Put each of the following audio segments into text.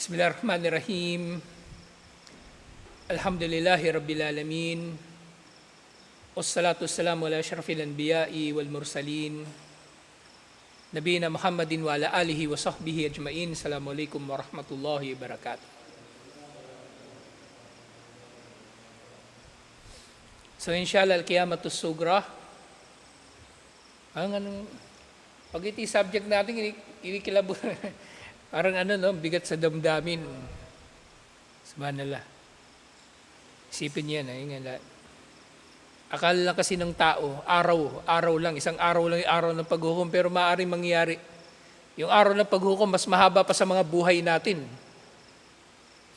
Bismillahirrahmanirrahim. Alhamdulillahi Rabbil Alamin. Wassalatu wassalamu ala asyrafil anbiya'i wal mursalin. Nabiyina Muhammadin wa ala alihi wa sahbihi ajmain. Assalamualaikum warahmatullahi wabarakatuh. So inshallah al-qiyamatus sugra. Ang anong pag iti subject natin ini kinikilabo parang ano no bigat sa damdamin. Subhanallah. Isipin niya na yung nga Akala lang kasi ng tao, araw, araw lang, isang araw lang yung araw ng paghukom, pero maaaring mangyari. Yung araw ng paghukom, mas mahaba pa sa mga buhay natin.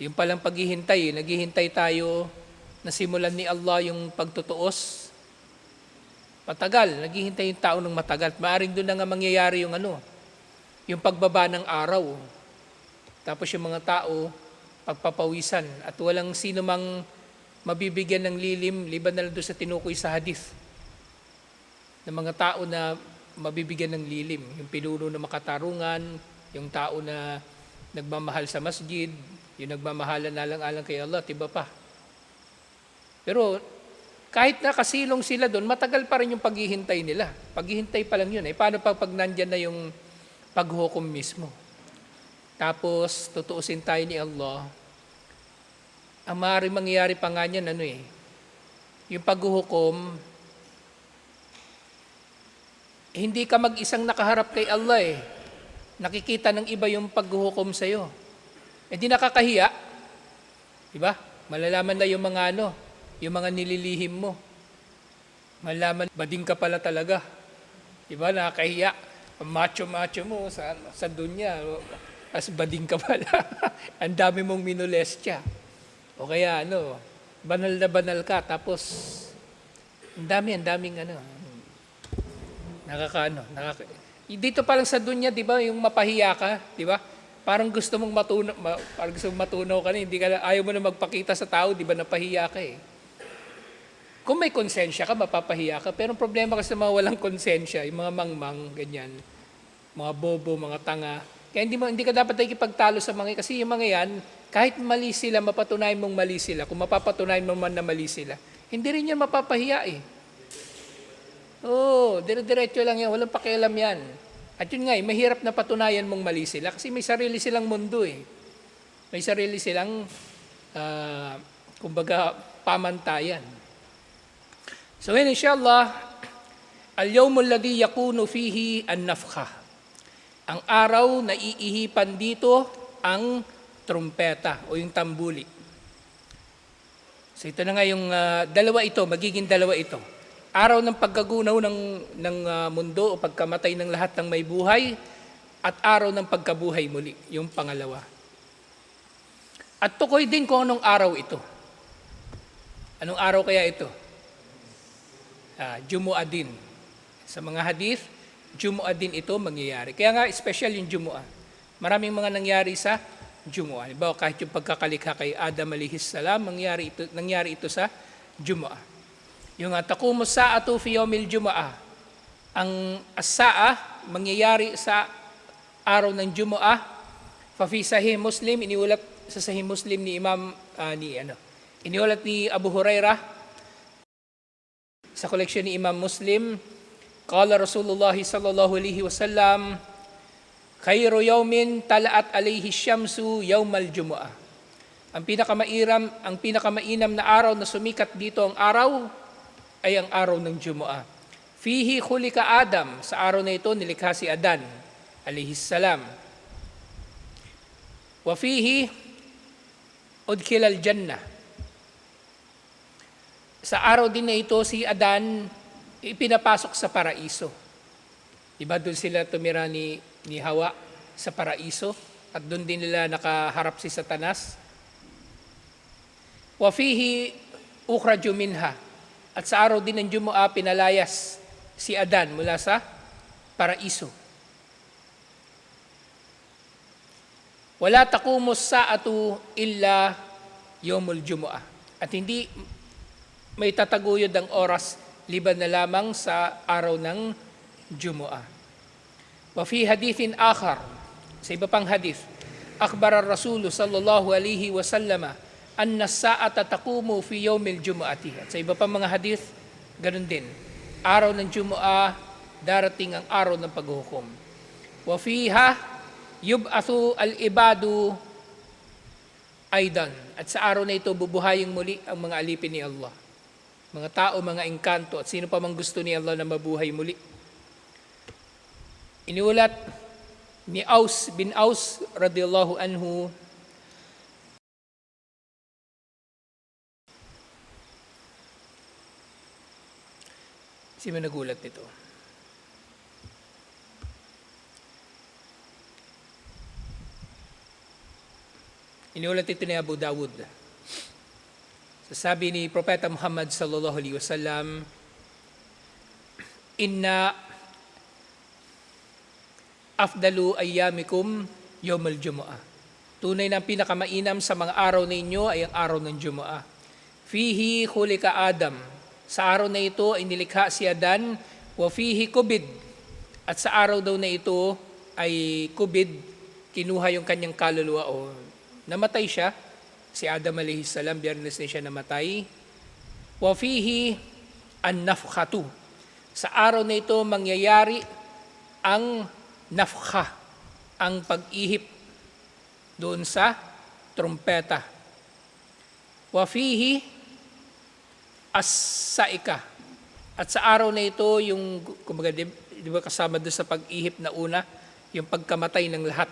Yung palang paghihintay, naghihintay tayo na simulan ni Allah yung pagtutuos. Matagal, naghihintay yung tao ng matagal. Maaring doon na nga mangyayari yung ano, yung pagbaba ng araw. Tapos yung mga tao, pagpapawisan. At walang sino mang mabibigyan ng lilim, liban na lang doon sa tinukoy sa hadith. Ng mga tao na mabibigyan ng lilim. Yung pinuno na makatarungan, yung tao na nagmamahal sa masjid, yung nagmamahalan na lang-alang kay Allah, tiba pa. Pero kahit nakasilong sila doon, matagal pa rin yung paghihintay nila. Paghihintay pa lang yun. Eh, paano pag, pag nandyan na yung paghukom mismo? Tapos, tutuusin tayo ni Allah, ang maaaring mangyayari pa nga niyan, ano eh, yung paghuhukom, hindi ka mag-isang nakaharap kay Allah eh. Nakikita ng iba yung paghuhukom sa'yo. Eh di nakakahiya. Diba? Malalaman na yung mga ano, yung mga nililihim mo. Malalaman, bading ka pala talaga. Diba? Nakakahiya. Macho-macho mo sa, sa dunya. As bading ka pala. Ang dami mong minolestya. O kaya ano, banal na banal ka, tapos ang dami, ang daming ano, nakakaano, nakaka... Dito pa lang sa dunya, di ba, yung mapahiya ka, di ba? Parang gusto mong matunaw, ma, parang gusto mong matunaw ka na, hindi ka, ayaw mo na magpakita sa tao, di ba, napahiya ka eh. Kung may konsensya ka, mapapahiya ka. Pero problema kasi sa mga walang konsensya, yung mga mangmang, ganyan, mga bobo, mga tanga, kaya hindi, mo, hindi ka dapat ikipagtalo sa mga kasi yung mga yan, kahit mali sila, mapatunayan mong mali sila, kung mapapatunayan mo man na mali sila, hindi rin yan mapapahiya eh. Oo, oh, dire-diretso lang yan, walang pakialam yan. At yun nga eh, mahirap na patunayan mong mali sila kasi may sarili silang mundo eh. May sarili silang, uh, kumbaga, pamantayan. So ngayon, inshallah, al-yawmul ladhi yakunu fihi an-nafkha. Ang araw na iihipan dito ang trumpeta o yung tambuli. So ito na nga yung uh, dalawa ito, magiging dalawa ito. Araw ng pagkagunaw ng, ng uh, mundo o pagkamatay ng lahat ng may buhay at araw ng pagkabuhay muli, yung pangalawa. At tukoy din kung anong araw ito. Anong araw kaya ito? Uh, Jumu'adin. Sa mga hadith, Jumu'ah din ito mangyayari. Kaya nga, special yung Jumu'ah. Maraming mga nangyari sa Jumu'ah. Halimbawa, kahit yung pagkakalikha kay Adam alihis salam, nangyari ito, nangyari ito sa Jumu'ah. Yung atakumo sa'atu fi yawmil Jumu'ah. Ang asaa, mangyayari sa araw ng Jumu'ah, fa fi sahih Muslim, iniulat sa sahih Muslim ni Imam, uh, ni ano, iniulat ni Abu Hurairah, sa koleksyon ni Imam Muslim, Qala Rasulullah sallallahu alaihi wasallam, Khairu yawmin talaat alayhi syamsu yawmal jumu'ah. Ang pinakamairam, ang pinakamainam na araw na sumikat dito ang araw ay ang araw ng Jumu'ah. Fihi khulika Adam, sa araw na ito nilikha si Adan alayhi salam. Wa fihi udkhila al-jannah. Sa araw din na ito si Adan ipinapasok sa paraiso. Diba doon sila tumira ni, ni Hawa sa paraiso at doon din nila nakaharap si Satanas. Wafihi ukhraju minha. At sa araw din ng Jumu'ah pinalayas si Adan mula sa paraiso. Wala takumus sa'atu illa yomul Jumu'ah. At hindi may tataguyod ang oras liban na lamang sa araw ng Jumu'ah. Wa fi hadithin akhar, sa iba pang hadith, akbar ar-rasul sallallahu alaihi wasallama anna sa'ata taqumu fi yawmil jumu'ati. At sa iba pang mga hadith, ganun din. Araw ng Jumu'ah, darating ang araw ng paghuhukom. Wa fiha yub'athu al-ibadu aidan. At sa araw na ito, bubuhayin muli ang mga alipin ni Allah. Mga tao, mga engkanto, at sino pa mang gusto ni Allah na mabuhay muli. Iniulat ni Aus bin Aus radiyallahu anhu Sino nagulat nito? Iniulat ito ni Abu Dawud. Sasabi ni Propeta Muhammad sallallahu alaihi wasallam, Inna afdalu ayyamikum yawmal jumu'ah. Tunay na ang pinakamainam sa mga araw ninyo ay ang araw ng Jumu'ah. Fihi khulika Adam. Sa araw na ito ay nilikha si Adan, wa fihi kubid. At sa araw daw na ito ay kubid, kinuha yung kanyang kaluluwa o namatay siya. Si Adam alayhi salam, biyernes na siya namatay. Wa fihi an-nafkhatu. Sa araw na ito mangyayari ang nafkha, ang pag-ihip doon sa trumpeta. Wa fihi as-saika. At sa araw na ito, yung, kumbaga, di, di ba kasama doon sa pag-ihip na una, yung pagkamatay ng lahat.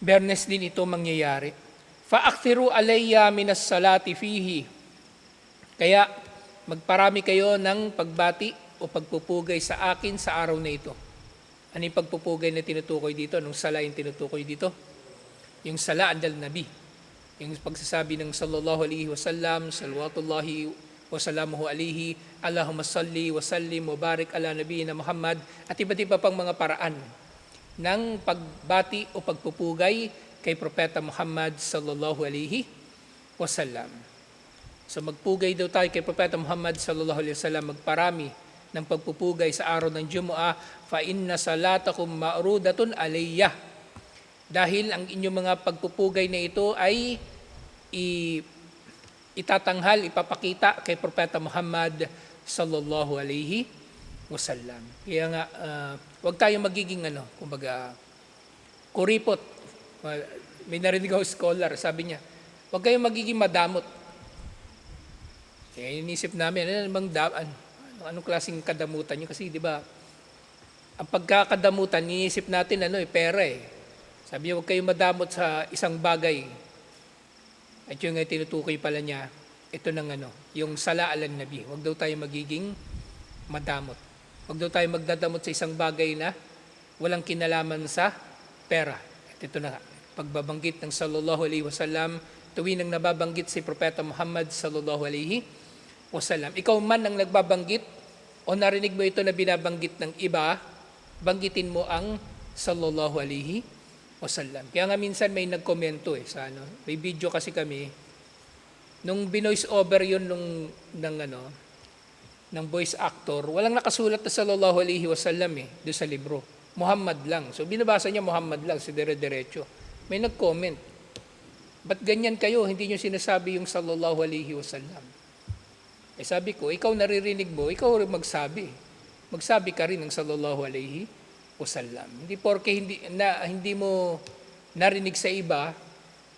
Bernes din ito mangyayari. Fa'aktiru alayya minas salati fihi. Kaya magparami kayo ng pagbati o pagpupugay sa akin sa araw na ito. Ano yung pagpupugay na tinutukoy dito? Anong sala yung tinutukoy dito? Yung sala andal nabi. Yung pagsasabi ng sallallahu alaihi wasallam, salawatullahi wa salamuhu alaihi, Allahumma salli wa sallim wa barik ala nabi na Muhammad, at iba't iba pang mga paraan ng pagbati o pagpupugay kay Propeta Muhammad sallallahu alaihi wasallam. So magpugay daw tayo kay Propeta Muhammad sallallahu alaihi wasallam magparami ng pagpupugay sa araw ng Jumu'ah fa inna salatakum ma'rudatun alayya. Dahil ang inyong mga pagpupugay na ito ay i, itatanghal, ipapakita kay Propeta Muhammad sallallahu alaihi wasallam. Kaya nga, uh, huwag tayong magiging ano, kumbaga, kuripot. May narinig ako scholar, sabi niya, huwag kayong magiging madamot. Kaya inisip namin, ano namang da, ano, anong klaseng kadamutan niyo? Kasi di ba, ang pagkakadamutan, iniisip natin ano eh, pera eh. Sabi niya, huwag kayong madamot sa isang bagay. At yung nga tinutukoy pala niya, ito ng ano, yung sala alan nabi. Huwag daw tayo magiging madamot. Huwag daw tayo magdadamot sa isang bagay na walang kinalaman sa pera. At ito na nga, pagbabanggit ng sallallahu alaihi wasallam, tuwing nang nababanggit si Propeta Muhammad sallallahu alaihi wasallam. Ikaw man ang nagbabanggit o narinig mo ito na binabanggit ng iba, banggitin mo ang sallallahu alaihi wasallam. Kaya nga minsan may nagkomento eh sa ano, may video kasi kami nung binoise over yun nung ng ano ng voice actor, walang nakasulat na sallallahu alaihi wasallam eh, doon sa libro. Muhammad lang. So binabasa niya Muhammad lang, si dire-diretso. May nag-comment. Ba't ganyan kayo? Hindi niyo sinasabi yung sallallahu alaihi wasallam. Eh sabi ko, ikaw naririnig mo, ikaw magsabi. Magsabi ka rin ng sallallahu alaihi wasallam. Hindi porke hindi, na, hindi mo narinig sa iba,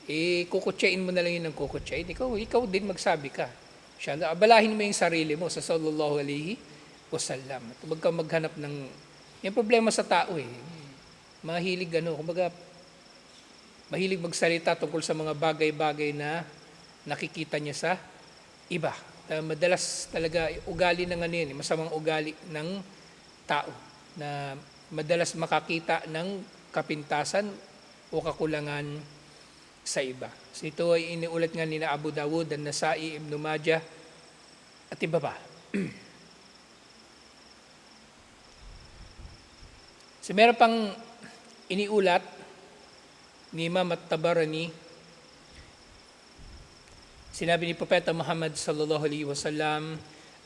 eh kukutsain mo na lang yun ng kukutsain. Ikaw, ikaw din magsabi ka. Siya, abalahin mo yung sarili mo sa sallallahu alaihi wasallam. At huwag ka maghanap ng... Yung problema sa tao eh. Mahilig ano, kumbaga, mahilig magsalita tungkol sa mga bagay-bagay na nakikita niya sa iba. Uh, madalas talaga ugali ng ano yun, eh, masamang ugali ng tao na madalas makakita ng kapintasan o kakulangan sa iba. So ito ay iniulat nga ni Abu Dawud, ang Nasai, Ibn Majah, at iba pa. so meron pang iniulat ni Imam at-Tabarani, sinabi ni Propeta Muhammad sallallahu alaihi wasallam,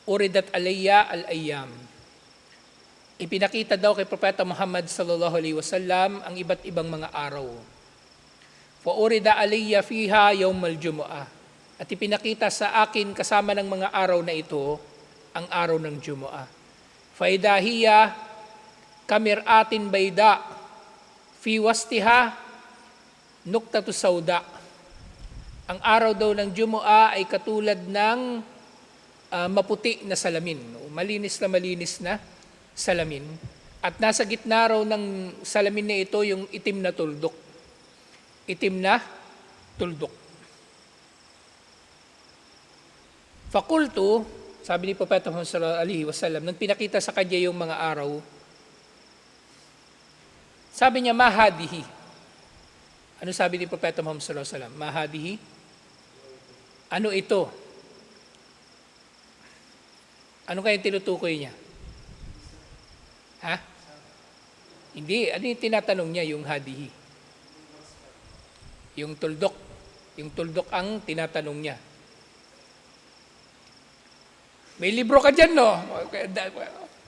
Uridat alayya al-ayyam. Ipinakita daw kay Propeta Muhammad sallallahu alaihi wasallam ang iba't ibang mga araw Faurida aliyya fiha yawmal jumu'ah. At ipinakita sa akin kasama ng mga araw na ito ang araw ng Jumu'ah. Faidahiya kamiratin bayda fi wastiha nuktatu sauda. Ang araw daw ng Jumu'ah ay katulad ng ah, maputi na salamin, o malinis na malinis na salamin. At nasa gitna raw ng salamin na ito yung itim na tuldok. Itim na tuldok. Fakultu, sabi ni Propeta Muhammad sallallahu alaihi wasallam, nang pinakita sa kanya yung mga araw, sabi niya, mahadihi. Ano sabi ni Propeta Muhammad sallallahu alaihi wasallam? Mahadihi? Ano ito? Ano kaya tinutukoy niya? Ha? Hindi. Ano yung tinatanong niya, yung hadihi? Yung tuldok. Yung tuldok ang tinatanong niya. May libro ka dyan, no?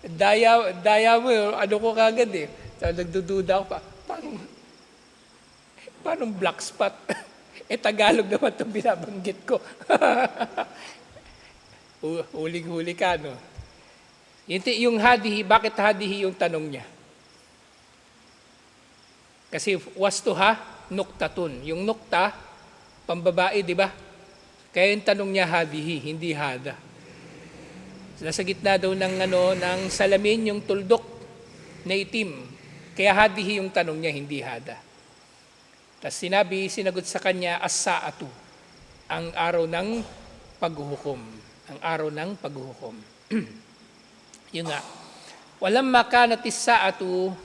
Daya, daya mo, ano ko kagad eh. Nagdududa ako pa. Paano, paano black spot? eh, Tagalog naman itong binabanggit ko. Hu- Huling-huli ka, no? Yung hadihi, bakit hadihi yung tanong niya? Kasi wastuha, nuktatun. Yung nukta, pambabae, di ba? Kaya yung tanong niya hadihi, hindi hada. Nasa gitna daw ng, ano, ng salamin yung tuldok na itim. Kaya hadihi yung tanong niya, hindi hada. Tapos sinabi, sinagot sa kanya, as-saatu, ang araw ng paghuhukom. Ang araw ng paghuhukom. Yun nga. Walang makanatis saatu,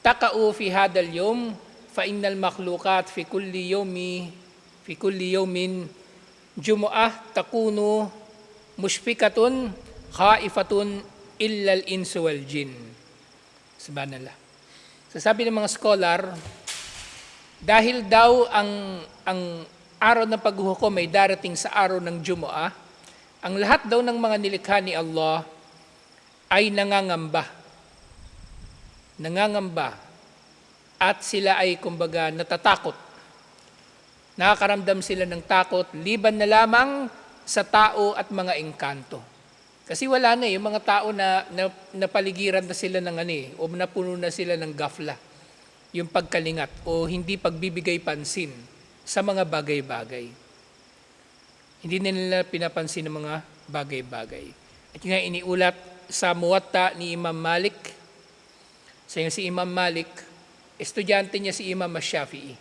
takau fi hadal yom, fa innal makhlukat fi kulli yomi, fi kulli yomin, jumu'ah takunu mushfikatun khaifatun illal insu wal jin. Subhanallah. So sabi ng mga scholar, dahil daw ang ang araw ng paghuhukom ay darating sa araw ng Jumu'ah, ang lahat daw ng mga nilikha ni Allah ay nangangamba. Nangangamba. At sila ay kumbaga natatakot. Nakakaramdam sila ng takot, liban na lamang sa tao at mga engkanto. Kasi wala na eh, yung mga tao na, na napaligiran na sila ng ano eh, o napuno na sila ng gafla, yung pagkalingat o hindi pagbibigay pansin sa mga bagay-bagay. Hindi nila pinapansin ng mga bagay-bagay. At nga iniulat sa muwatta ni Imam Malik. Sa yung si Imam Malik, estudyante niya si Imam Shafi'i.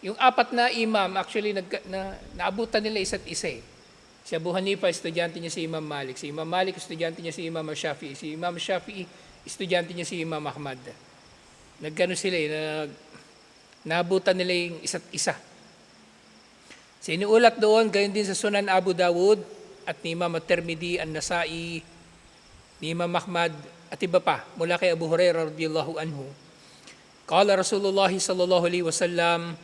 Yung apat na imam, actually, nag, na, naabutan nila isa't isa eh. Si Abu Hanifa, estudyante niya si Imam Malik. Si Imam Malik, estudyante niya si Imam Shafi'i. Si Imam Shafi'i, estudyante niya si Imam Ahmad. Nagkano sila eh, nag, naabutan nila yung isa't isa. Sinuulat doon, gayon din sa Sunan Abu Dawud at ni Imam At-Tirmidhi, An-Nasai, ni Imam Ahmad at iba pa mula kay Abu Hurairah radhiyallahu anhu. Qala Rasulullah sallallahu alaihi wasallam,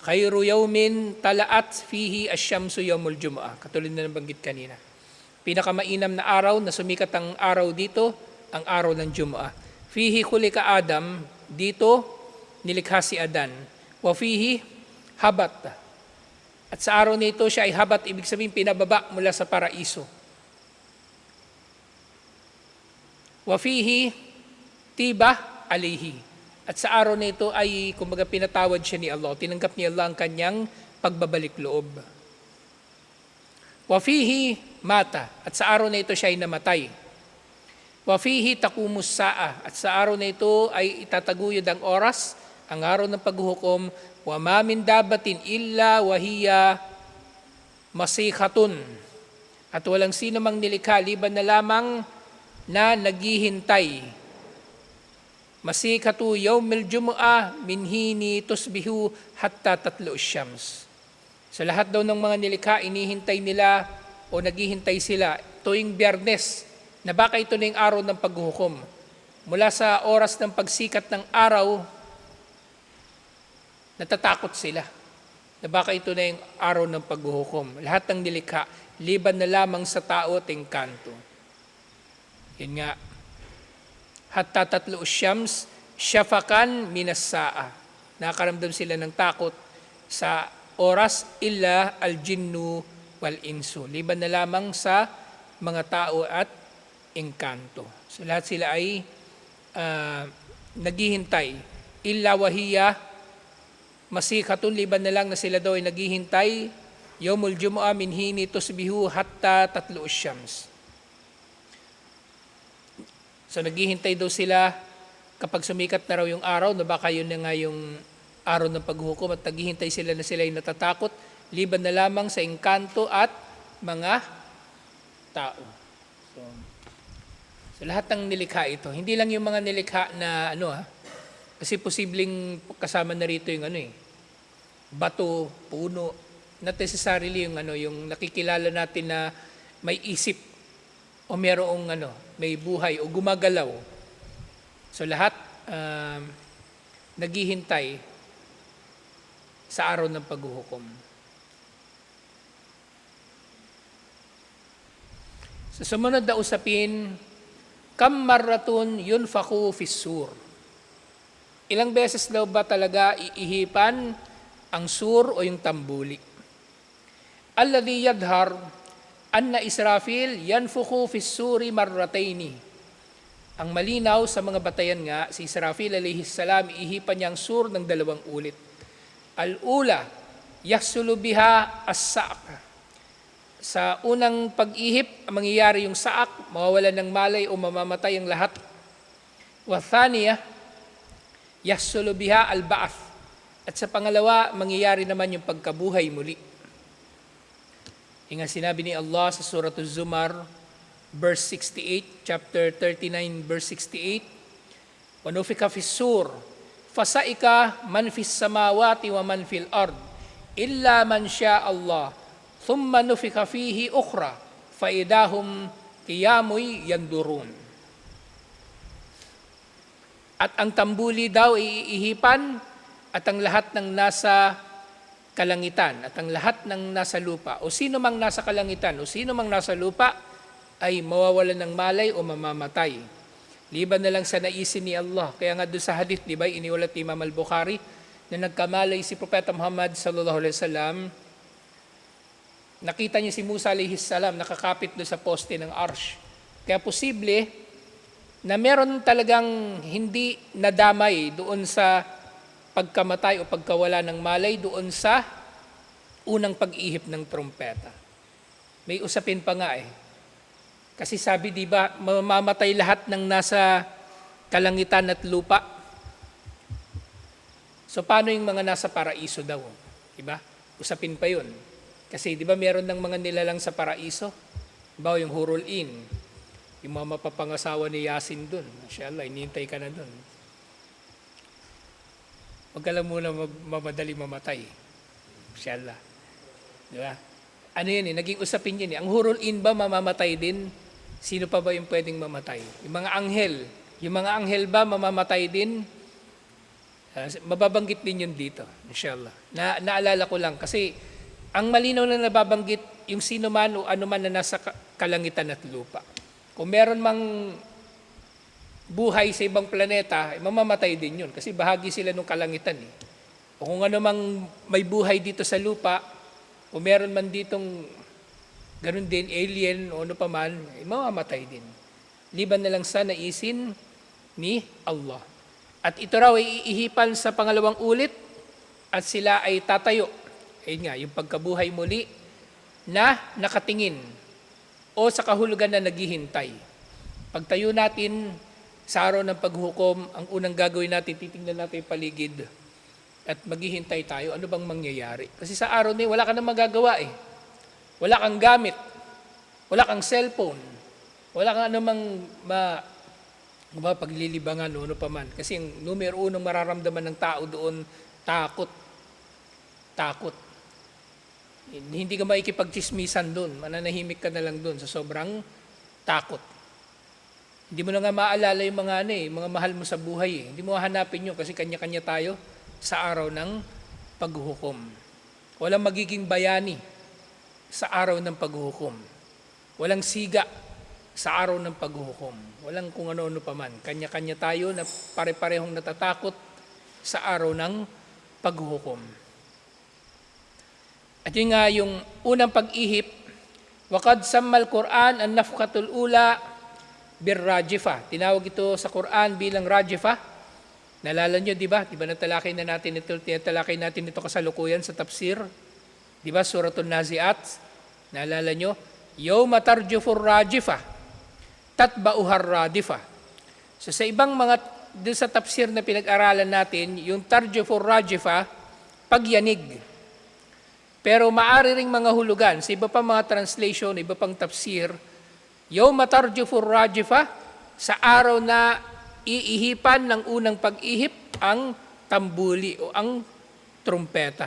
khairu yawmin talaat fihi asy-syamsu yawmul jumu'ah. Katulad na nabanggit kanina. Pinakamainam na araw na sumikat ang araw dito, ang araw ng Jumu'ah. Fihi kulika Adam, dito nilikha si Adan. Wa fihi habat. At sa araw nito siya ay habat, ibig sabihin pinababa mula sa paraiso. Wa fihi tiba alihi. At sa araw na ito ay kumbaga pinatawad siya ni Allah. Tinanggap ni Allah ang kanyang pagbabalik loob. Wa fihi mata. At sa araw na ito siya ay namatay. Wa fihi takumus saa. At sa araw na ito ay itataguyod ang oras, ang araw ng paghuhukom. Wa ma min dabatin illa wahiya masikhatun. At walang sino mang nilikha, liban na lamang na naghihintay Masikatu yawmil jumu'ah min hini tusbihu hatta tatlo syams. Sa lahat daw ng mga nilikha, inihintay nila o naghihintay sila tuwing biyernes na baka ito na yung araw ng paghuhukom. Mula sa oras ng pagsikat ng araw, natatakot sila na baka ito na yung araw ng paghuhukom. Lahat ng nilikha, liban na lamang sa tao at engkanto. Yun nga, hatta tatlo syams, syafakan minas saa. Nakaramdam sila ng takot sa oras illa al-jinnu wal insu. Liban na lamang sa mga tao at engkanto. So lahat sila ay ah, naghihintay. Illa wahiya masikatun liban na lang na sila daw ay naghihintay yomul jumu'a min hini tusbihu hatta tatlu syams. So naghihintay daw sila kapag sumikat na raw yung araw na baka yun na nga yung araw ng paghukom at naghihintay sila na sila ay natatakot liban na lamang sa engkanto at mga tao. So, so lahat ng nilikha ito, hindi lang yung mga nilikha na ano ha, kasi posibleng kasama na rito yung ano eh, bato, puno, not necessarily yung ano, yung nakikilala natin na may isip o merong ano, may buhay o gumagalaw. So lahat um, naghihintay sa araw ng paghuhukom. Sa sumunod na usapin, kam marratun yunfaku fissur. Ilang beses daw ba talaga iihipan ang sur o yung tambuli? Alladhi yadhar anna Israfil yanfuku fissuri marrataini. Ang malinaw sa mga batayan nga, si Israfil alayhi salam, ihipan niya ang sur ng dalawang ulit. Al-ula, yahsulu biha as-sa'q. Sa unang pag-ihip, ang mangyayari yung saak, mawawalan ng malay o mamamatay ang lahat. Wa thaniya, yahsulu biha al-ba'ath. At sa pangalawa, mangyayari naman yung pagkabuhay muli. Yung nga sinabi ni Allah sa Surah Az-Zumar, verse 68, chapter 39, verse 68, وَنُفِكَ فِي السُّورِ فَسَئِكَ مَنْ فِي السَّمَاوَاتِ وَمَنْ فِي الْأَرْضِ إِلَّا مَنْ شَاءَ اللَّهِ ثُمَّ نُفِكَ فِيهِ أُخْرَى فَإِذَا هُمْ قِيَامٌ يَنْظُرُونَ At ang tambuli daw iihipan at ang lahat ng nasa kalangitan at ang lahat ng nasa lupa o sino mang nasa kalangitan o sino mang nasa lupa ay mawawalan ng malay o mamamatay. Liban na lang sa naisin ni Allah. Kaya nga doon sa hadith, di ba, iniulat ni Imam al-Bukhari na nagkamalay si Propeta Muhammad sallallahu alaihi wasallam. Nakita niya si Musa alaihi salam nakakapit doon sa poste ng arsh. Kaya posible na meron talagang hindi nadamay doon sa pagkamatay o pagkawala ng malay doon sa unang pag-ihip ng trompeta. May usapin pa nga eh. Kasi sabi, di ba, mamamatay lahat ng nasa kalangitan at lupa. So paano yung mga nasa paraiso daw? Di ba? Usapin pa yun. Kasi di ba meron ng mga nilalang sa paraiso? Ba yung hurul in, yung mga mapapangasawa ni Yasin dun. Inshallah, inintay ka na dun. Huwag ka lang muna mag- mamadali mamatay. Inshallah. Di ba? Ano yun eh, naging usapin yun eh. Ang hurul in ba mamamatay din? Sino pa ba yung pwedeng mamatay? Yung mga anghel. Yung mga anghel ba mamamatay din? Uh, mababanggit din yun dito, inshallah. Na, naalala ko lang kasi ang malinaw na nababanggit yung sino man o ano man na nasa ka- kalangitan at lupa. Kung meron mang buhay sa ibang planeta, mamamatay din yun kasi bahagi sila ng kalangitan. Eh. O kung ano mang may buhay dito sa lupa, o meron man ditong ganun din, alien o ano pa man, eh, mamamatay din. Liban na lang sa naisin ni Allah. At ito raw ay iihipan sa pangalawang ulit at sila ay tatayo. Ayun nga, yung pagkabuhay muli na nakatingin o sa kahulugan na naghihintay. Pagtayo natin sa araw ng paghukom, ang unang gagawin natin, titingnan natin yung paligid at maghihintay tayo, ano bang mangyayari? Kasi sa araw na yun, wala ka nang magagawa eh. Wala kang gamit. Wala kang cellphone. Wala kang anumang ma, ba, paglilibangan o ano pa man. Kasi yung numero unong mararamdaman ng tao doon, takot. Takot. Hindi ka maikipagchismisan doon. Mananahimik ka na lang doon sa sobrang takot. Hindi mo na nga maalala yung mga ano eh, mga mahal mo sa buhay eh. Hindi mo hanapin yun kasi kanya-kanya tayo sa araw ng paghuhukom. Walang magiging bayani sa araw ng paghuhukom. Walang siga sa araw ng paghuhukom. Walang kung ano-ano pa man. Kanya-kanya tayo na pare-parehong natatakot sa araw ng paghuhukom. At yun nga yung unang pag-ihip, Wakad sammal Quran ang nafkatul ula bir rajifa. Tinawag ito sa Quran bilang rajifa. Nalala nyo, di ba? Di ba natalakay na natin ito, natalakay natin ito kasalukuyan sa tafsir? Di ba? Suratul Naziat. Nalala nyo? Yawma tarjufur rajifa. Tatba'uhar radifa. So sa ibang mga, sa tafsir na pinag-aralan natin, yung tarjufur rajifa, pagyanig. Pero maari ring mga hulugan, sa iba pang mga translation, iba pang tafsir, Yawma tarjufur rajifa, sa araw na iihipan ng unang pag-ihip ang tambuli o ang trumpeta.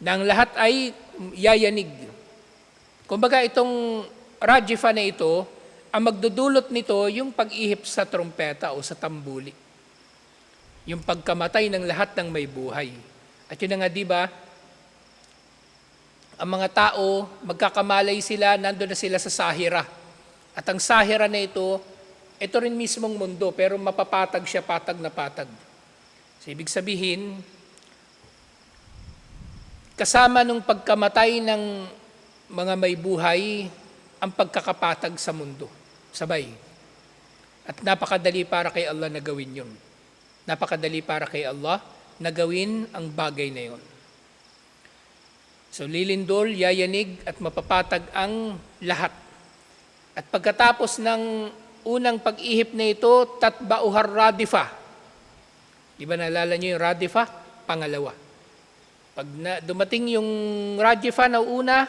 Nang lahat ay yayanig. Kumbaga itong rajifa na ito, ang magdudulot nito yung pag-ihip sa trumpeta o sa tambuli. Yung pagkamatay ng lahat ng may buhay. At yun na nga, di ba, ang mga tao, magkakamalay sila, nando na sila sa sahira. At ang sahira na ito, ito rin mismong mundo, pero mapapatag siya, patag na patag. So, ibig sabihin, kasama nung pagkamatay ng mga may buhay, ang pagkakapatag sa mundo. Sabay. At napakadali para kay Allah na gawin yun. Napakadali para kay Allah na gawin ang bagay na yun. So lilindol, yayanig at mapapatag ang lahat. At pagkatapos ng unang pag-ihip na ito, tatbauhar radifa. Di ba naalala niyo yung radifa? Pangalawa. Pag na, dumating yung radifa na una,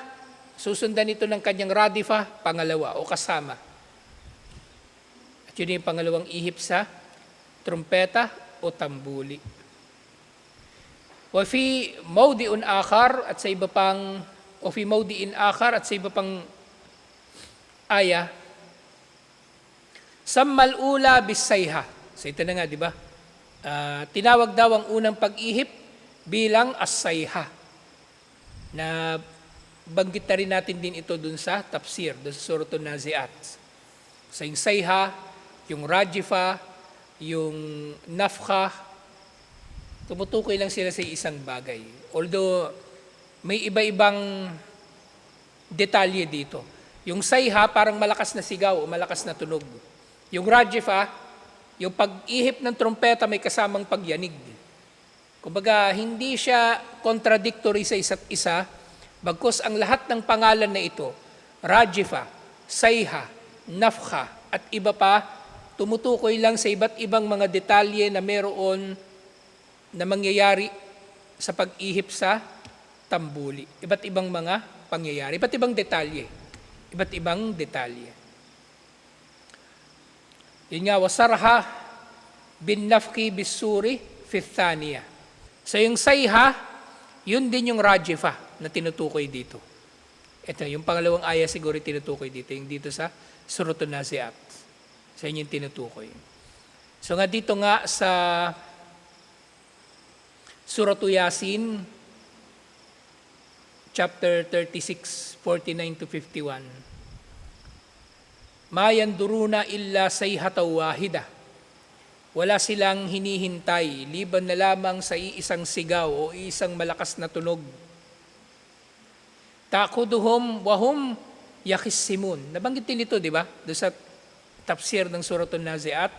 susundan ito ng kanyang radifa, pangalawa o kasama. At yun yung pangalawang ihip sa trumpeta o tambuli. Wafi mawdiun akhar at sa iba pang wafi mawdiin akhar at sa iba pang aya Sammal ula bisayha. So ito na nga, di ba? Ah, tinawag daw ang unang pag-ihip bilang asayha. Na banggit na rin natin din ito dun sa tafsir, dun sa Suratul Naziat. Sa yung sayha, yung rajifa, yung nafkha, tumutukoy lang sila sa isang bagay. Although, may iba-ibang detalye dito. Yung sayha, parang malakas na sigaw o malakas na tunog. Yung rajifa, yung pag-ihip ng trompeta may kasamang pagyanig. Kumbaga, hindi siya contradictory sa isa't isa, bagkus ang lahat ng pangalan na ito, rajifa, sayha, nafkha, at iba pa, tumutukoy lang sa iba't ibang mga detalye na meron na mangyayari sa pag-ihip sa tambuli. Iba't ibang mga pangyayari, iba't ibang detalye. Iba't ibang detalye. Yun nga, wasarha bin nafki bisuri fithania. So yung sayha, yun din yung rajifa na tinutukoy dito. Ito, yung pangalawang aya siguro tinutukoy dito, yung dito sa Surutun Naziat. Sa inyo yung tinutukoy. So nga dito nga sa Suratu Yasin, chapter 36, 49 to 51. Mayan duruna illa sayhata wahida. Wala silang hinihintay, liban na lamang sa iisang sigaw o isang malakas na tunog. Takuduhum wahum yakisimun. Nabanggit din ito, di ba? Doon sa tafsir ng Suratul Naziat.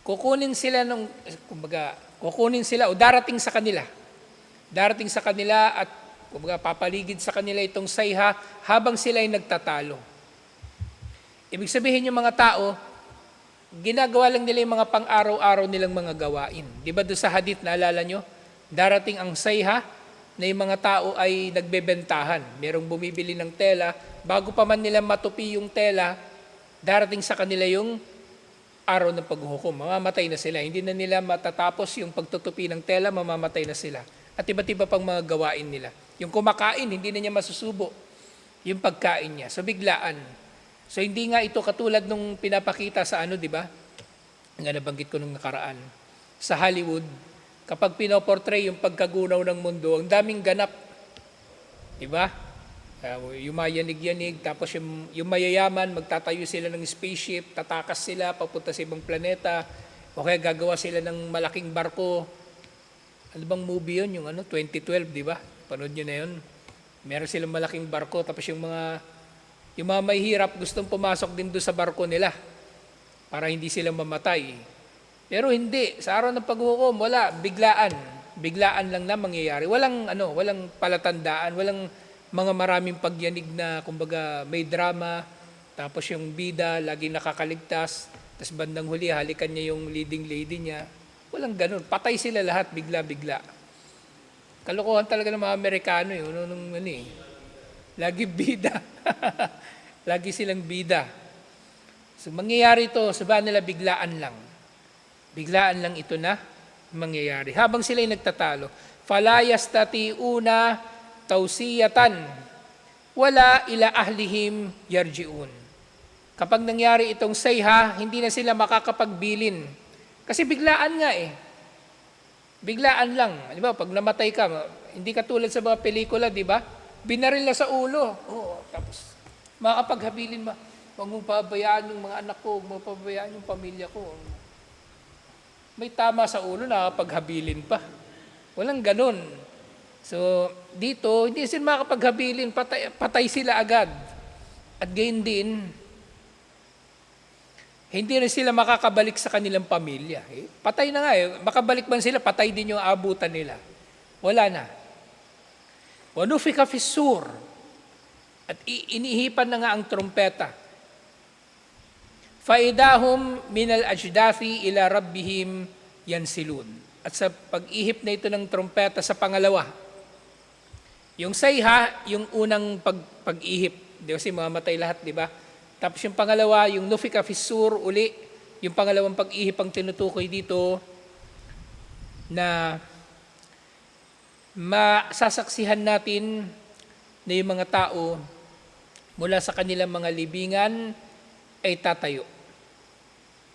Kukunin sila ng, kumbaga, kukunin sila o darating sa kanila. Darating sa kanila at kumbaga, papaligid sa kanila itong sayha habang sila ay nagtatalo. Ibig sabihin yung mga tao, ginagawa lang nila yung mga pang-araw-araw nilang mga gawain. Di ba doon sa hadith, naalala nyo? Darating ang sayha na yung mga tao ay nagbebentahan. Merong bumibili ng tela, bago pa man nila matupi yung tela, darating sa kanila yung araw ng paghuhukom. Mamamatay na sila. Hindi na nila matatapos yung pagtutupi ng tela, mamamatay na sila. At iba't iba pang mga gawain nila. Yung kumakain, hindi na niya masusubo yung pagkain niya. So biglaan. So hindi nga ito katulad nung pinapakita sa ano, di ba? Nga nabanggit ko nung nakaraan. Sa Hollywood, kapag pinoportray yung pagkagunaw ng mundo, ang daming ganap. Di ba? Uh, yung mayanig-yanig, tapos yung, yung mayayaman, magtatayo sila ng spaceship, tatakas sila, papunta sa ibang planeta, o kaya gagawa sila ng malaking barko, ano bang movie yun? Yung ano, 2012, di ba? Panood nyo na yun. Meron silang malaking barko, tapos yung mga, yung mga may hirap gustong pumasok din doon sa barko nila para hindi sila mamatay. Pero hindi, sa araw ng paghukom, wala, biglaan. Biglaan lang na mangyayari. Walang, ano, walang palatandaan, walang mga maraming pagyanig na, kumbaga, may drama, tapos yung bida, lagi nakakaligtas, tapos bandang huli, halikan niya yung leading lady niya. Walang ganun. Patay sila lahat, bigla-bigla. Kalokohan talaga ng mga Amerikano yun, nung, nung, ano eh. Lagi bida. lagi silang bida. So mangyayari ito, sabahan nila biglaan lang. Biglaan lang ito na mangyayari. Habang sila'y nagtatalo, falayas tati una tausiyatan, wala ila ahlihim yarjiun. Kapag nangyari itong sayha, hindi na sila makakapagbilin. Kasi biglaan nga eh. Biglaan lang. Di ba, pag namatay ka, hindi ka tulad sa mga pelikula, di ba? Binaril na sa ulo. Oo, tapos makakapaghabilin ba? Huwag mong pabayaan yung mga anak ko, huwag mong pabayaan yung pamilya ko. May tama sa ulo, nakakapaghabilin pa. Walang ganun. So, dito, hindi sila makakapaghabilin, patay, patay sila agad. At gayon din, hindi rin sila makakabalik sa kanilang pamilya. Eh, patay na nga eh. Makabalik man sila, patay din yung abutan nila. Wala na. Wanufika fissur. At inihipan na nga ang trompeta. Faidahum minal ajdathi ila rabbihim yansilun. At sa pag-ihip na ito ng trompeta sa pangalawa, yung sayha, yung unang pag, pag-ihip. Di kasi mamatay lahat, di ba? Tapos yung pangalawa, yung nufika fissur, uli, yung pangalawang pag-ihip ang tinutukoy dito na masasaksihan natin na yung mga tao mula sa kanilang mga libingan ay tatayo.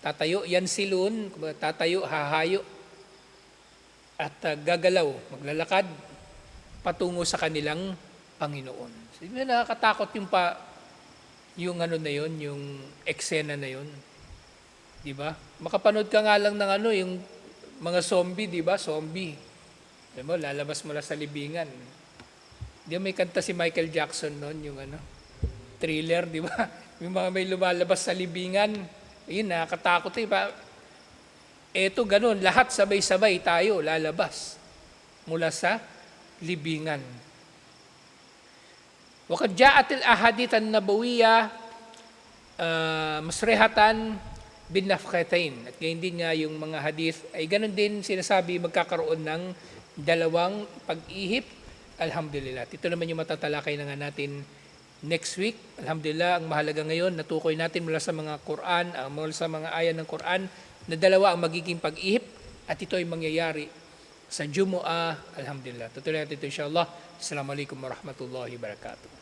Tatayo, yan silun, tatayo, hahayo, at uh, gagalaw, maglalakad, patungo sa kanilang Panginoon. So, yun, nakakatakot yung pa, yung ano na yun, yung eksena na yun. Di ba? Makapanood ka nga lang ng ano, yung mga zombie, di ba? Zombie. Di ba? Lalabas mula sa libingan. Di ba may kanta si Michael Jackson noon, yung ano, thriller, di ba? Yung mga may lumalabas sa libingan. Ayun, nakakatakot eh. Pa, eto ganun, lahat sabay-sabay tayo lalabas mula sa libingan. Wakad ja'at al-ahadith an-nabawiyya uh, masrehatan bin nafkatain. At ngayon din nga yung mga hadith ay ganun din sinasabi magkakaroon ng dalawang pag-ihip. Alhamdulillah. Ito naman yung matatalakay na nga natin next week. Alhamdulillah, ang mahalaga ngayon, natukoy natin mula sa mga Quran, uh, mula sa mga ayan ng Quran, na dalawa ang magiging pag-ihip at ito ay mangyayari sa Jumu'ah. Alhamdulillah. Natin ito insyaAllah. Assalamualaikum warahmatullahi wabarakatuh.